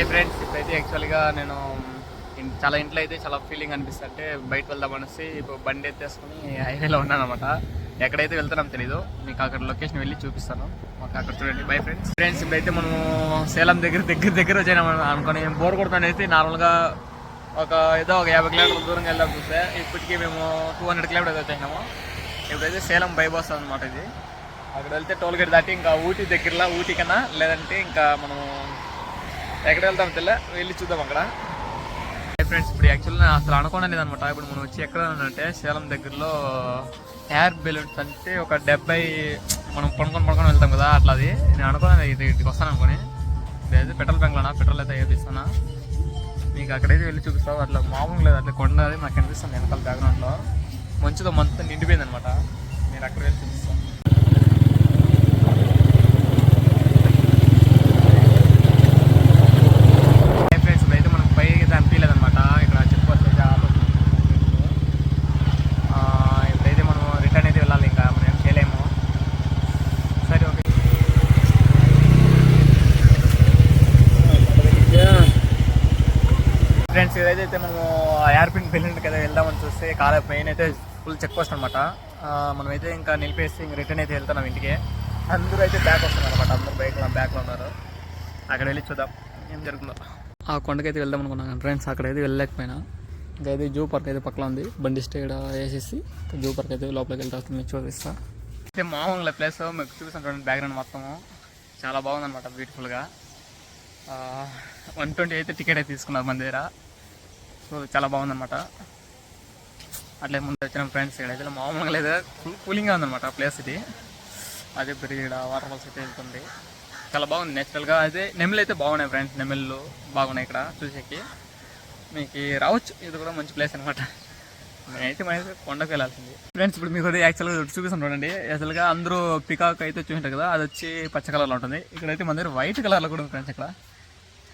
Hi friends ఇప్పుడైతే యాక్చువల్గా నేను చాలా ఇంట్లో అయితే చాలా ఫీలింగ్ అనిపిస్తుంది. బయట వెళ్దాం అనేసి ఇప్పుడు బండి ఎత్తేసుకుని హైవేలో ఉన్నాను అనమాట ఎక్కడైతే వెళ్తున్నాం తెలీదు మీకు అక్కడ లొకేషన్ వెళ్ళి చూపిస్తాను. మాకు అక్కడ చూడండి. బై ఫ్రెండ్స్ ఫ్రెండ్స్ ఇప్పుడైతే మనము సేలం దగ్గర దగ్గర దగ్గర వచ్చాము అనుకుని బోర్ కొడుతానైతే నార్మల్గా ఒక ఏదో ఒక యాభై కిలోమీటర్ల దూరంగా వెళ్దాం చూస్తే ఇప్పటికీ మేము టూ హండ్రెడ్ కిలోమీటర్స్ వచ్చేసినాము ఇప్పుడైతే సేలం బైపాస్ అనమాట ఇది. అక్కడ వెళ్తే టోల్ గేట్ దాటి ఇంకా ఊటీ దగ్గరలో ఊటీ కన్నా లేదంటే ఇంకా మనము ఎక్కడ వెళ్తాం తెల్ల? వెళ్ళి చూద్దాం అక్కడ. ఫ్రెండ్స్ ఇప్పుడు యాక్చువల్గా నేను అసలు అనుకోవడం లేదనమాట ఇప్పుడు మనం వచ్చి ఎక్కడ అంటే సేలం దగ్గరలో ఎయిర్ బెలూన్స్ అంటే ఒక డెబ్బై మనం పడుకొని పడుకొని వెళ్తాం కదా అట్లా అది. నేను అనుకోలేదు ఇది ఇటుకి వస్తాను అనుకుని. ఇదైతే పెట్రోల్ బంక్లోనా పెట్రోల్ అయితే వేపిస్తానా మీకు అక్కడైతే వెళ్ళి చూపిస్తావు. అట్లా మామూలు లేదు. అట్లా కొండ అది నాకు కనిపిస్తుంది వెనకాల బ్యాక్గ్రౌండ్లో మంచిగా మంత్ నిండిపోయింది అనమాట మీరు అక్కడ వెళ్ళి చూపిస్తాను ఫ్రెండ్స్ అయితే మనకు పైకి అయితే అనిపించలేదు అనమాట ఇక్కడ చెప్పుకోవచ్చు అయితే ఆపొచ్చు. ఆ, ఇప్పుడైతే మనం రిటర్న్ అయితే వెళ్ళాలి ఇంకా మనం ఏం చేయలేము సరే ఓకే ఫ్రెండ్స్ ఇదైతే మనము ఎయిర్పిన్ పెళ్ళింటి కదా వెళ్దామని చూస్తే కార్ మెయిన్ అయితే ఫుల్ చెక్ పోస్ట్ అనమాట మనమైతే ఇంకా నిలిపేసి ఇంక రిటర్న్ అయితే వెళ్తున్నాం ఇంటికి. అందరూ అయితే బ్యాక్ వస్తున్నారు అనమాట అందరూ బైక్లో బ్యాక్లో ఉన్నారు. అక్కడ వెళ్ళి చూద్దాం. ఏం జరుగుతుందో. ఆ కొండకైతే వెళ్దాం అనుకున్నాను ఫ్రెండ్స్ అక్కడైతే వెళ్ళలేకపోయినా. ఇంకా అయితే జూ పార్క్ అయితే పక్కన ఉంది. బండి స్టేడ్ వేసేసి జూ పార్క్ అయితే లోపలికి వెళ్తా మీకు చూపిస్తా. అయితే మామూలుగా ప్లేస్ మీకు చూపిస్తాను చూడండి బ్యాక్గ్రౌండ్ మొత్తము. చాలా బాగుందన్నమాట బ్యూటిఫుల్గా వన్ ట్వంటీ అయితే టికెట్ అయితే తీసుకున్నారు మన దగ్గర సో చాలా బాగుందన్నమాట. అట్లే ముందు వచ్చిన ఫ్రెండ్స్ ఇక్కడ అయితే మామూలుగా లేదా. ఫుల్ కూలింగ్గా ఉందన్నమాట ప్లేస్ ఇది. అదే పెరిగి ఇక్కడ వాటర్ ఫాల్స్ అయితే వెళ్తుంది. చాలా బాగుంది. నేచురల్గా అయితే నెమ్మలు అయితే బాగున్నాయి ఫ్రెండ్స్ నెమ్మలు బాగున్నాయి ఇక్కడ చూసేకి. మీకు రావచ్చు. ఇది కూడా మంచి ప్లేస్ అనమాట నేనైతే మన కొండకు వెళ్ళాల్సింది. ఫ్రెండ్స్ ఇప్పుడు మీకు యాక్చువల్గా చూపిస్తాను చూడండి. అసలుగా అందరూ పికాక్ అయితే చూసింటారు కదా అది వచ్చి పచ్చ కలర్లో ఉంటుంది. ఇక్కడైతే మన దగ్గర వైట్ కలర్లో కూడా ఉంది ఫ్రెండ్స్ ఇక్కడ.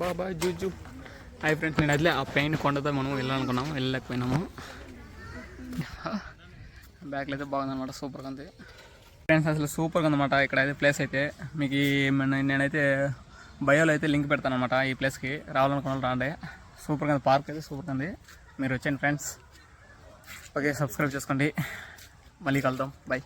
బా జూజు. హాయ్ ఫ్రెండ్స్ నేను అట్లే ఆ పెయిన్ కొండతో మనం వెళ్ళాలనుకున్నాము వెళ్ళలేకపోయినాము. బ్యాక్లో అయితే బాగుందన్నమాట సూపర్గా ఉంది. ఫ్రెండ్స్ అసలు సూపర్గా ఉందన్నమాట ఇక్కడ అయితే. ప్లేస్ అయితే మీకు నేనైతే బయోలో అయితే లింక్ పెడతాను అనమాట ఈ ప్లేస్కి రావాలనుకున్న రాండి. సూపర్గా ఉంది పార్క్ అయితే సూపర్గా ఉంది. మీరు వచ్చేయండి ఫ్రెండ్స్ ఓకే సబ్స్క్రైబ్ చేసుకోండి. మళ్ళీ కలుద్దాం. బాయ్